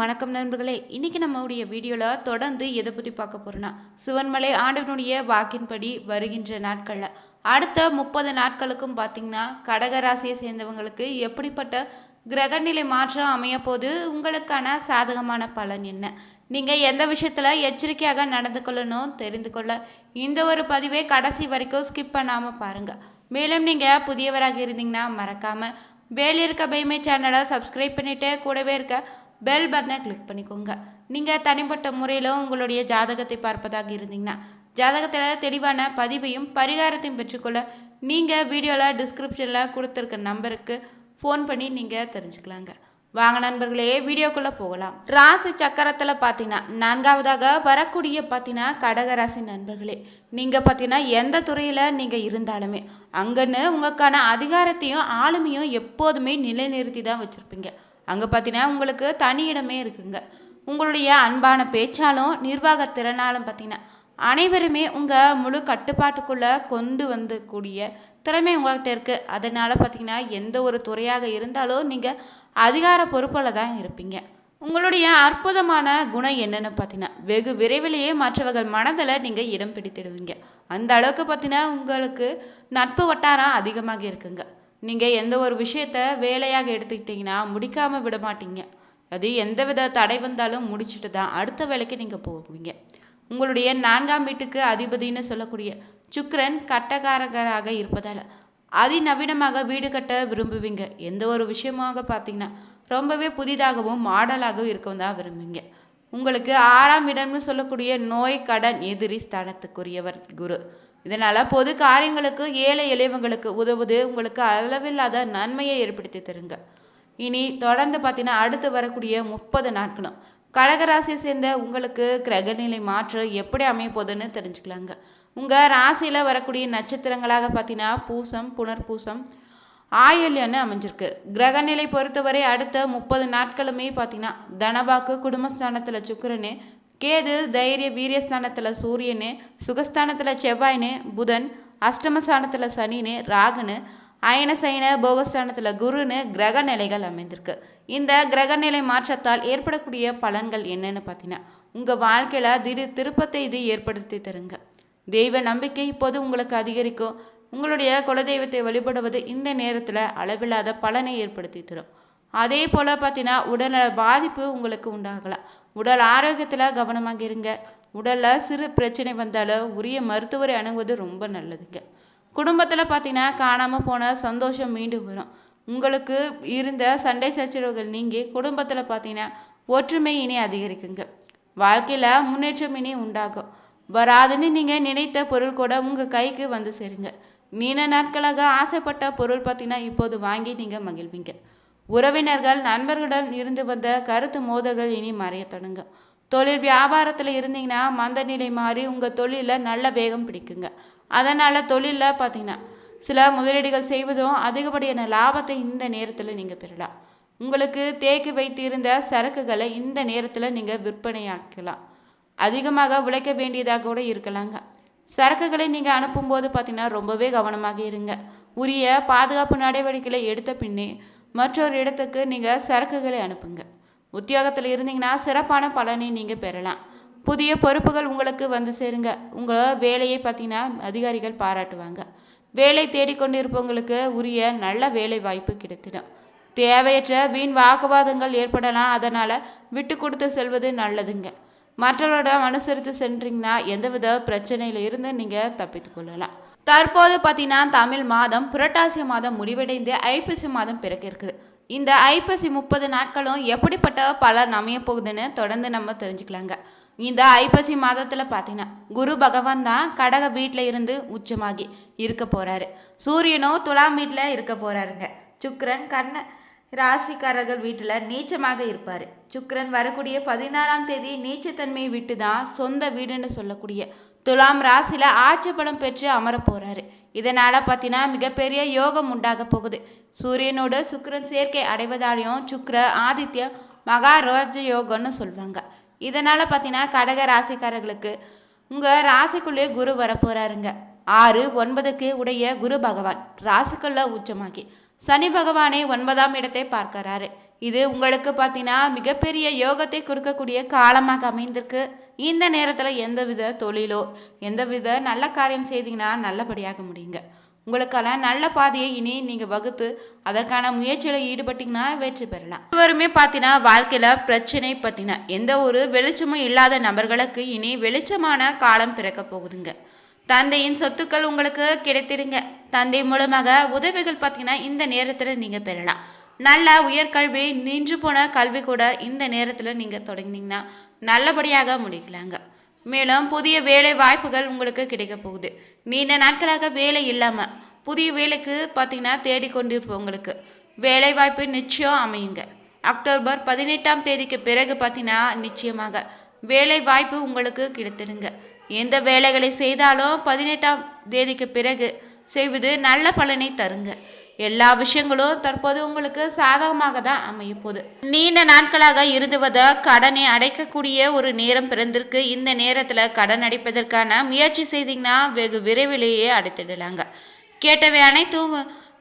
வணக்கம் நண்பர்களே. இன்னைக்கு நம்மளுடைய வீடியோவில் தொடர்ந்து எதை பற்றி பார்க்க போறோம்னா சிவன்மலை ஆண்டவனுடைய வாக்கின்படி வருகின்ற நாட்களில். அடுத்த முப்பது நாட்களுக்கும் பார்த்தீங்கன்னா கடக ராசியை சேர்ந்தவங்களுக்கு எப்படிப்பட்ட கிரகநிலை மாற்றம் அமைய போது உங்களுக்கான சாதகமான பலன் என்ன? நீங்கள் எந்த விஷயத்தில் எச்சரிக்கையாக நடந்து கொள்ளணும் தெரிந்து கொள்ள. இந்த ஒரு பதிவை கடைசி வரைக்கும் ஸ்கிப் பண்ணாமல் பாருங்கள் மேலும் நீங்கள் புதியவராக இருந்தீங்கன்னா மறக்காமல் வேலி இருக்க பைமை சேனலை சப்ஸ்கிரைப் பண்ணிட்டு கூடவே இருக்க பெல் பட்டனை கிளிக் பண்ணிக்கோங்க. நீங்கள் தனிப்பட்ட முறையில் உங்களுடைய ஜாதகத்தை பார்ப்பதாக இருந்தீங்கன்னா ஜாதகத்தில் தெளிவான பதிவையும் பரிகாரத்தையும் பெற்றுக்கொள்ள நீங்கள் வீடியோவில் டிஸ்கிரிப்ஷனில் கொடுத்துருக்க நம்பருக்கு ஃபோன் பண்ணி நீங்கள் தெரிஞ்சுக்கலாங்க. வாங்க நண்பர்களே வீடியோக்குள்ளே போகலாம். ராசி சக்கரத்தில் பார்த்தீங்கன்னா நான்காவதாக வரக்கூடிய பார்த்தீங்கன்னா கடகராசி நண்பர்களே நீங்கள் பார்த்தீங்கன்னா எந்த துறையில் நீங்கள் இருந்தாலுமே அங்கன்னு உங்களுக்கான அதிகாரத்தையும் ஆளுமையும் எப்போதுமே நிலைநிறுத்தி தான் வச்சுருப்பீங்க. அங்கே பார்த்தீங்கன்னா உங்களுக்கு தனி இடமே இருக்குங்க. உங்களுடைய அன்பான பேச்சாலும் நிர்வாக திறனாலும் பார்த்தீங்கன்னா அனைவருமே உங்கள் முழு கட்டுப்பாட்டுக்குள்ளே கொண்டு வந்து கூடிய திறமை உங்கள்கிட்ட இருக்குது அதனால் பார்த்தீங்கன்னா எந்த ஒரு துறையாக இருந்தாலும் நீங்கள் அதிகார பொறுப்பில் தான் இருப்பீங்க. உங்களுடைய அற்புதமான குணம் என்னென்னு பார்த்தீங்கன்னா வெகு விரைவிலேயே மற்றவர்கள் மனதில் நீங்கள் இடம் பிடித்திடுவீங்க. அந்த அளவுக்கு பார்த்தீங்கன்னா உங்களுக்கு நட்பு வட்டாரம் அதிகமாக இருக்குங்க. நீங்கள் எந்த ஒரு விஷயத்த வேலையாக எடுத்துக்கிட்டீங்கன்னா முடிக்காமல் விட மாட்டீங்க. அது எந்த வித தடை வந்தாலும் முடிச்சுட்டு தான் அடுத்த வேலைக்கு நீங்கள் போவீங்க. உங்களுடைய நான்காம் வீட்டுக்கு அதிபதினு சொல்லக்கூடிய சுக்கரன் கட்டகாரகராக இருப்பதால் அதிநவீனமாக வீடு கட்ட விரும்புவீங்க. எந்த ஒரு விஷயமாக பார்த்தீங்கன்னா ரொம்பவே புதிதாகவும் மாடலாகவும் இருக்கவும் தான் விரும்புவீங்க. உங்களுக்கு ஆறாம் இடம்னு சொல்லக்கூடிய நோய் கடன் எதிரி ஸ்தானத்துக்குரியவர் குரு. இதனால பொது காரியங்களுக்கு ஏழை எளியவங்களுக்கு உதவுது. உங்களுக்கு அளவில்லாத நன்மையை ஏற்படுத்தி தருங்க. இனி தொடர்ந்து பார்த்தீங்கன்னா அடுத்து வரக்கூடிய முப்பது நாட்களும். கடகராசியை சேர்ந்த உங்களுக்கு கிரகநிலை மாற்றம் எப்படி அமைய போகுதுன்னு தெரிஞ்சுக்கலாங்க. உங்க ராசியில வரக்கூடிய நட்சத்திரங்களாக பார்த்தீங்கன்னா பூசம் புனர்பூசம் ஆயுள்யன்னு அமைஞ்சிருக்கு. கிரகநிலை பொறுத்தவரை அடுத்த முப்பது நாட்களுமே பார்த்தீங்கன்னா தனவாக்கு குடும்பஸ்தானத்துல சுக்கரனே கேது தைரிய வீரியஸ்தானத்தில் சூரியனு சுகஸ்தானத்தில் செவ்வாய்னு புதன் அஷ்டமஸ்தானத்தில் சனின்னு ராகுன்னு அயன சயன போகஸ்தானத்தில் குருன்னு கிரக நிலைகள் அமைந்திருக்கு. இந்த கிரக நிலை மாற்றத்தால் ஏற்படக்கூடிய பலன்கள் என்னன்னு பார்த்தீங்கன்னா உங்கள் வாழ்க்கையில் திடீர் திருப்பத்தை இது ஏற்படுத்தி தருங்க. தெய்வ நம்பிக்கை இப்போது உங்களுக்கு அதிகரிக்கும். உங்களுடைய குலதெய்வத்தை வழிபடுவது இந்த நேரத்தில் அளவில்லாத பலனை ஏற்படுத்தி தரும். அதே போல் பார்த்தீங்கன்னா உடல்நல பாதிப்பு உங்களுக்கு உண்டாகலாம் உடல் ஆரோக்கியத்தில் கவனமாக இருங்க. உடலில் சிறு பிரச்சனை வந்தாலும் உரிய மருத்துவரை அணுகுவது ரொம்ப நல்லதுங்க. குடும்பத்தில் பார்த்தீங்கன்னா காணாமல் போன சந்தோஷம் மீண்டும் வரும். உங்களுக்கு இருந்த சண்டை சச்சரவுகள் நீங்கி குடும்பத்தில் பார்த்தீங்கன்னா ஒற்றுமை இனி அதிகரிக்குங்க. வாழ்க்கையில் முன்னேற்றம் இனி உண்டாகும். வராதுன்னு நீங்கள் நினைத்த பொருள் கூட உங்கள் கைக்கு வந்து சேருங்க. நீண்ட நாட்களாக ஆசைப்பட்ட பொருள் பார்த்தீங்கன்னா இப்போது வாங்கி நீங்கள் மகிழ்வீங்க. உறவினர்கள் நண்பர்களுடன் இருந்து வந்த கருத்து மோதல்கள் இனி மறைய தொடங்க. தொழில் வியாபாரத்தில் இருந்தீங்கன்னா மந்த நிலை மாறி உங்கள் தொழில நல்ல வேகம் பிடிக்குங்க. அதனால் தொழிலில் பார்த்தீங்கன்னா சில முதலீடுகள் செய்வதும் அதிகப்படியான லாபத்தை இந்த நேரத்தில் நீங்கள் பெறலாம். உங்களுக்கு தேக்கி வைத்து இருந்த சரக்குகளை இந்த நேரத்தில் நீங்கள் விற்பனையாக்கலாம். அதிகமாக உழைக்க வேண்டியதாக கூட இருக்கலாங்க. சரக்குகளை நீங்கள் அனுப்பும்போது பார்த்தீங்கன்னா ரொம்பவே கவனமாக இருங்க. உரிய பாதுகாப்பு நடவடிக்கைகளை எடுத்த பின்னே மற்றொரு இடத்துக்கு நீங்கள் சரக்குகளை அனுப்புங்க. உத்தியோகத்தில் இருந்தீங்கன்னா சிறப்பான பலனை நீங்கள் பெறலாம். புதிய பொறுப்புகள் உங்களுக்கு வந்து சேருங்க. உங்கள் வேலையை பார்த்தீங்கன்னா அதிகாரிகள் பாராட்டுவாங்க. வேலை தேடிக்கொண்டிருப்பவங்களுக்கு உரிய நல்ல வேலை வாய்ப்பு கிடைத்திடும். தேவையற்ற வீண் வாக்குவாதங்கள் ஏற்படலாம். அதனால் விட்டு கொடுத்து செல்வது நல்லதுங்க. மற்றவரோட அனுசரித்து சென்றீங்கன்னா எந்தவித பிரச்சனையில இருந்து நீங்கள் தப்பித்து கொள்ளலாம். தற்போது பார்த்தீங்கன்னா தமிழ் மாதம் புரட்டாசி மாதம் முடிவடைந்து ஐப்பசி மாதம் பிறக்க இருக்குது. இந்த ஐப்பசி முப்பது நாட்களும் எப்படிப்பட்ட பலன் அமைய போகுதுன்னு தொடர்ந்து நம்ம தெரிஞ்சுக்கலாங்க. இந்த ஐப்பசி மாதத்துல பார்த்தீங்கன்னா குரு பகவான் தான் கடக வீட்டில் இருந்து உச்சமாகி இருக்க போறாரு. சூரியனும் துலாம் வீட்டில் இருக்க போறாருங்க. சுக்கிரன் கர்ண ராசிக்காரர்கள் வீட்டுல நீச்சமாக இருப்பாரு. சுக்கரன் வரக்கூடிய பதினாறாம் தேதி நீச்சத்தன்மையை விட்டு தான் சொந்த வீடுன்னு சொல்லக்கூடிய துலாம் ராசியில் ஆட்சி பலம் பெற்று அமர போறாரு. இதனால பார்த்தீங்கன்னா மிகப்பெரிய யோகம் உண்டாக போகுது. சூரியனோட சுக்கரன் சேர்க்கை அடைவதாலையும் சுக்கர ஆதித்ய மகாரோஜ யோகம்னு சொல்லுவாங்க இதனால பார்த்தீங்கன்னா கடக ராசிக்காரர்களுக்கு உங்க ராசிக்குள்ளே குரு வரப்போகிறாருங்க ஆறு ஒன்பதுக்கு உடைய குரு பகவான். ராசிக்குள்ள உச்சமாகி சனி பகவானை ஒன்பதாம் இடத்தை பார்க்கறாரு. இது உங்களுக்கு பார்த்தீங்கன்னா மிகப்பெரிய யோகத்தை கொடுக்கக்கூடிய காலமாக அமைந்திருக்கு. இந்த நேரத்தில் எந்தவித தொழிலோ எந்தவித நல்ல காரியம் செய்தீங்கன்னா நல்லபடியாக முடியுங்க. உங்களுக்கான நல்ல பாதையை இனி நீங்க வகுத்து அதற்கான முயற்சியில ஈடுபட்டீங்கன்னா வெற்றி பெறலாம். இவருமே பார்த்தீங்கன்னா வாழ்க்கையில பிரச்சனை பத்தினா எந்த ஒரு வெளிச்சமும் இல்லாத நபர்களுக்கு இனி வெளிச்சமான காலம் பிறக்க போகுதுங்க. தந்தையின் சொத்துக்கள் உங்களுக்கு கிடைத்திருங்க தந்தை மூலமாக உதவிகள் பார்த்தீங்கன்னா இந்த நேரத்தில் நீங்க பெறலாம். நல்ல உயர்கல்வி நின்று போன கல்வி கூட இந்த நேரத்தில் நீங்கள் தொடங்கினீங்கன்னா நல்லபடியாக முடிக்கலாங்க. மேலும் புதிய வேலை வாய்ப்புகள் உங்களுக்கு கிடைக்க போகுது. நீண்ட நாட்களாக வேலை இல்லாமல் புதிய வேலைக்கு பார்த்தீங்கன்னா தேடிக்கொண்டிருப்பவங்களுக்கு வேலை வாய்ப்பு நிச்சயம் அமையுங்க. அக்டோபர் பதினெட்டாம் தேதிக்கு பிறகு பார்த்தீங்கன்னா நிச்சயமாக வேலை வாய்ப்பு உங்களுக்கு கிடைத்திடுங்க. எந்த வேலைகளை செய்தாலும் பதினெட்டாம் தேதிக்கு பிறகு செய்வது நல்ல பலனை தருங்க. எல்லா விஷயங்களும் தற்போது உங்களுக்கு சாதகமாக தான் அமைய போகுது நீண்ட நாட்களாக இருந்து வந்த கடனை அடைக்கக்கூடிய ஒரு நேரம் பிறந்திருக்கு. இந்த நேரத்துல கடன் அடைப்பதற்கான முயற்சி செய்தீங்கன்னா வெகு விரைவிலேயே அடைத்திடலாங்க. கேட்டவை அனைத்தும்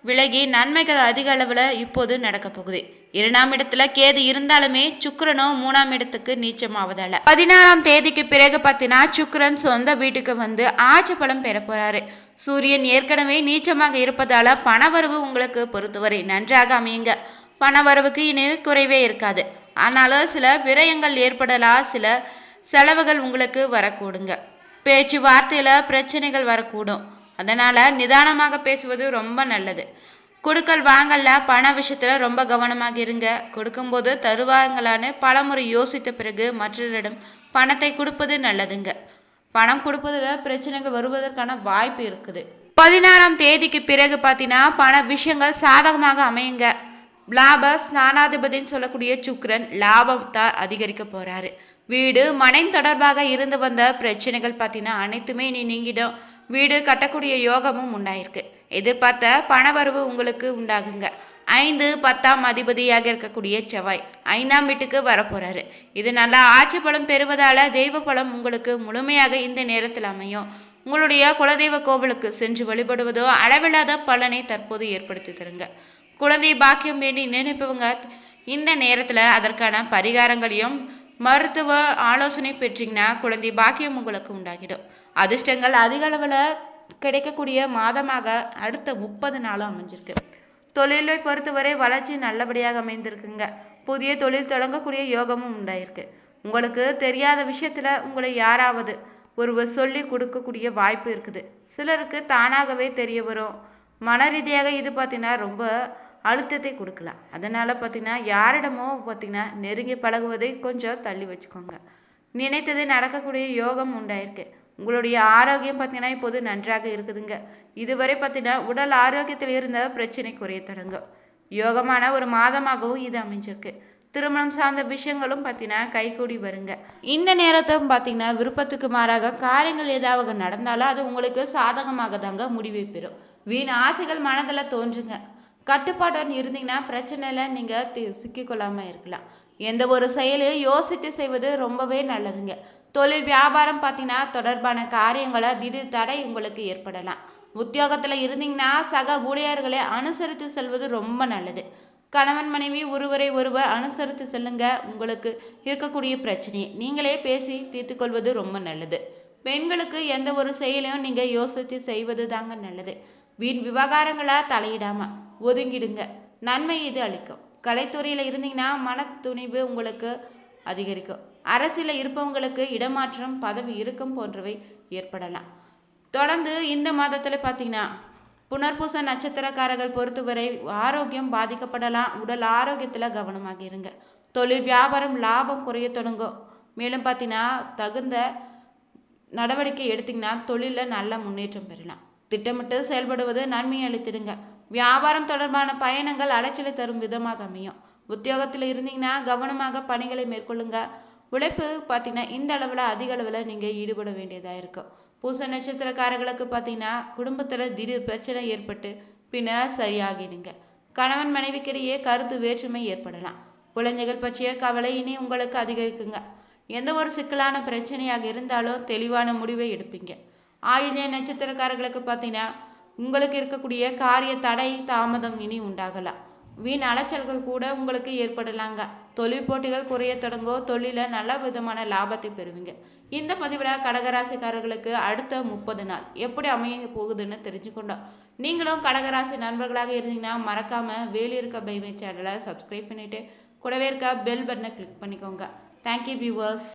விலகி நன்மைகள் அதிக அளவுல இப்போது நடக்க போகுது. இரண்டாம் இடத்துல கேது இருந்தாலுமே சுக்கரனும் மூணாம் இடத்துக்கு நீச்சமாவதால. பதினாறாம் தேதிக்கு பிறகு பார்த்தீங்கன்னா சுக்கரன் சொந்த வீட்டுக்கு வந்து ஆட்சி பலம் பெற போறாரு. சூரியன் ஏற்கனவே நீச்சமாக இருப்பதால பணவரவு உங்களுக்கு பொறுத்தவரை நன்றாக அமையுங்க. பணவரவுக்கு இனி குறைவே இருக்காது. ஆனாலும் சில விரயங்கள் ஏற்படலாம் சில செலவுகள் உங்களுக்கு வரக்கூடுங்க. பேச்சுவார்த்தையில பிரச்சனைகள் வரக்கூடும். அதனால நிதானமாக பேசுவது ரொம்ப நல்லது. கொடுக்கல் வாங்கல்ல பண விஷயத்துல ரொம்ப கவனமாக இருங்க. கொடுக்கும்போது தருவாங்களான்னு பலமுறை யோசித்த பிறகு மற்றவரிடம் பணத்தை கொடுப்பது நல்லதுங்க. பணம் கொடுப்பதில் பிரச்சனைகள் வருவதற்கான வாய்ப்பு இருக்குது. பதினாறாம் தேதிக்கு பிறகு பார்த்தீங்கன்னா பண விஷயங்கள் சாதகமாக அமையுங்க. லாப ஸ்நானாதிபதின்னு சொல்லக்கூடிய சுக்ரன் லாபத்தை அதிகரிக்க போறாரு. வீடு மனை தொடர்பாக இருந்து வந்த பிரச்சனைகள் பார்த்தீங்கன்னா அனைத்துமே நீ நீங்கிடும். வீடு கட்டக்கூடிய யோகமும் உண்டாயிருக்கு. எதிர்பார்த்த பணவரவு உங்களுக்கு உண்டாகுங்க. ஐந்து பத்தாம் அதிபதியாக இருக்கக்கூடிய செவ்வாய் ஐந்தாம் வீட்டுக்கு வரப்போறாரு. இது நல்லா ஆட்சி பலம் பெறுவதால தெய்வ பலம் உங்களுக்கு முழுமையாக இந்த நேரத்தில் அமையும். உங்களுடைய குலதெய்வ கோவிலுக்கு சென்று வழிபடுவதோ அளவில்லாத பலனை தற்போது ஏற்படுத்தி தருங்க. குழந்தை பாக்கியம் வேண்டி நினைப்பவங்க இந்த நேரத்துல அதற்கான பரிகாரங்களையும் மருத்துவ ஆலோசனை பெற்றீங்கன்னா குழந்தை பாக்கியம் உங்களுக்கு உண்டாகிடும். அதிர்ஷ்டங்கள் அதிக அளவில் கிடைக்கக்கூடிய மாதமாக அடுத்த முப்பது நாளும் அமைஞ்சிருக்கு. தொழிலை பொறுத்தவரை வளர்ச்சி நல்லபடியாக அமைந்திருக்குங்க. புதிய தொழில் தொடங்கக்கூடிய யோகமும் உண்டாயிருக்கு. உங்களுக்கு தெரியாத விஷயத்துல உங்களை யாராவது ஒருவர் சொல்லி கொடுக்கக்கூடிய வாய்ப்பு இருக்குது. சிலருக்கு தானாகவே தெரிய வரும். மன ரீதியாக இது பார்த்தீங்கன்னா ரொம்ப அழுத்தத்தை கொடுக்கலாம் அதனால பார்த்தீங்கன்னா யாரிடமோ பார்த்தீங்கன்னா நெருங்கி பழகுவதை கொஞ்சம் தள்ளி வச்சுக்கோங்க. நினைத்தது நடக்கக்கூடிய யோகம் உண்டாயிருக்கு. உங்களுடைய ஆரோக்கியம் பார்த்தீங்கன்னா இப்போது நன்றாக இருக்குதுங்க. இதுவரை பார்த்தீங்கன்னா உடல் ஆரோக்கியத்தில் இருந்த பிரச்சனை குறைய தொடங்கும் யோகமான ஒரு மாதமாகவும் இது அமைஞ்சிருக்கு. திருமணம் சார்ந்த விஷயங்களும் பார்த்தீங்கன்னா கைகூடி வருங்க. இந்த நேரத்தை பார்த்தீங்கன்னா விருப்பத்துக்கு மாறாக காரியங்கள் ஏதாவது நடந்தாலும் அது உங்களுக்கு சாதகமாக தாங்க முடிவை பெறும். வீண் ஆசைகள் மனதில் தோன்றுங்க. கட்டுப்பாட்டுடன் இருந்தீங்கன்னா பிரச்சனையில நீங்க தி- சிக்கிக்கொள்ளாம இருக்கலாம். எந்த ஒரு செயலையும் யோசித்து செய்வது ரொம்பவே நல்லதுங்க. தொழில் வியாபாரம் பார்த்தீங்கன்னா தொடர்பான காரியங்களை திடீர் தடை உங்களுக்கு ஏற்படலாம். உத்தியோகத்துல இருந்தீங்கன்னா சக ஊழியர்களை அனுசரித்து செல்வது ரொம்ப நல்லது. கணவன் மனைவி ஒருவரை ஒருவர் அனுசரித்து செல்லுங்க. உங்களுக்கு இருக்கக்கூடிய பிரச்சனையை நீங்களே பேசி தீர்த்து கொள்வது ரொம்ப நல்லது. பெண்களுக்கு எந்த ஒரு செயலையும் நீங்க யோசித்து செய்வது தாங்க நல்லது. வீண் விவகாரங்களா தலையிடாம ஒதுங்கிடுங்க. நன்மை இது அளிக்கும். கலைத்துறையில இருந்தீங்கன்னா மன துணிவு உங்களுக்கு அதிகரிக்கும். அரசியல இருப்பவங்களுக்கு இடமாற்றம் பதவி இறுக்கம் போன்றவை ஏற்படலாம். தொடர்ந்து இந்த மாதத்துல பார்த்தீங்கன்னா புனர்பூச நட்சத்திரக்காரர்கள் பொறுத்தவரை ஆரோக்கியம் பாதிக்கப்படலாம். உடல் ஆரோக்கியத்துல கவனமாக இருங்க. தொழில் வியாபாரம் லாபம் குறைய தொடங்கும். மேலும் பார்த்தீங்கன்னா தகுந்த நடவடிக்கை எடுத்தீங்கன்னா தொழிலில் நல்ல முன்னேற்றம் பெறலாம். திட்டமிட்டு செயல்படுவது நன்மை அளித்திடுங்க. வியாபாரம் தொடர்பான பயணங்கள் அலைச்சலை தரும் விதமாக அமையும். உத்தியோகத்தில் இருந்தீங்கன்னா கவனமாக பணிகளை மேற்கொள்ளுங்க. உழைப்பு பார்த்தீங்கன்னா இந்த அளவில் அதிக அளவில் நீங்கள் ஈடுபட வேண்டியதாக இருக்கும் பூச நட்சத்திரக்காரர்களுக்கு பார்த்தீங்கன்னா குடும்பத்தில் திடீர் பிரச்சனை ஏற்பட்டு பின்னர் சரியாகிடுங்க. கணவன் மனைவிக்கிடையே கருத்து வேற்றுமை ஏற்படலாம். குழந்தைகள் பற்றிய கவலை இனி உங்களுக்கு அதிகரிக்குங்க. எந்த ஒரு சிக்கலான பிரச்சனையாக இருந்தாலும் தெளிவான முடிவை எடுப்பீங்க. ஆயில்ய நட்சத்திரக்காரர்களுக்கு பார்த்தீங்கன்னா உங்களுக்கு இருக்கக்கூடிய காரிய தடை தாமதம் இனி உண்டாகலாம். வீண் அலைச்சல்கள் கூட உங்களுக்கு ஏற்படலாங்க. தொழில் போட்டிகள் குறைய தொடங்கோ தொழில நல்ல விதமான லாபத்தை பெறுவீங்க. இந்த பதிவில் கடகராசிக்காரர்களுக்கு அடுத்த முப்பது நாள் எப்படி அமைய போகுதுன்னு தெரிஞ்சுக்கொண்டோம். நீங்களும் கடகராசி நண்பர்களாக இருந்தீங்கன்னா மறக்காம வேலி இருக்க பைமை சேனலை சப்ஸ்கிரைப் பண்ணிட்டு கூடவே இருக்க பெல் பட்டனை கிளிக் பண்ணிக்கோங்க. Thank you viewers